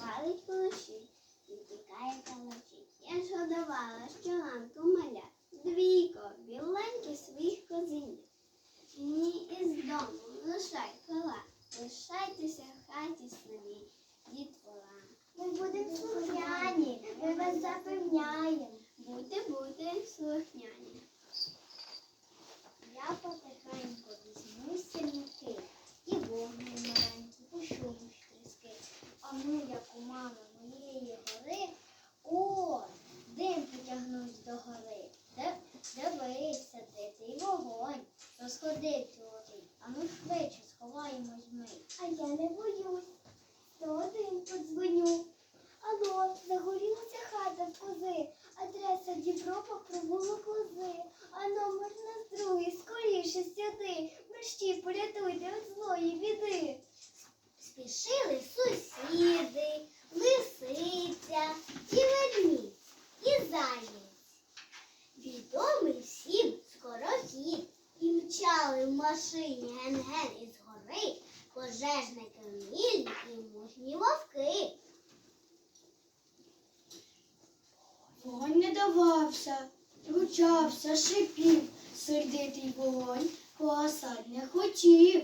палить кулеші і втікає калачі. Я ж що ланку маля, двійко, біленьке своїх козинів. Ні із дому, лишай кола, лишайтеся в хаті самі, дітвора. Ми будемо слухняні, ми вас запевняємо. Будьте, А ну, як у мами моєї гори, о, дим потягнуть до гори. Дивися, де твій вогонь, розходи чоловік, а ну швидше сховаємось ми. А я не боюсь, то один подзвоню. Алло, загорілася хата в кози, адреса Дібропа провулок лози, а номер на другий, скоріше сюди, мерщі порятуйте від злої біди. Спішили сусіди, лисиця, і ведмідь, і заєць. Відомий всім скорохід, і мчали в машині ген-ген із гори, пожежники вмілі і мужні вовки. Вогонь не давався, ручався, шипів, сердитий вогонь, погасать не хотів.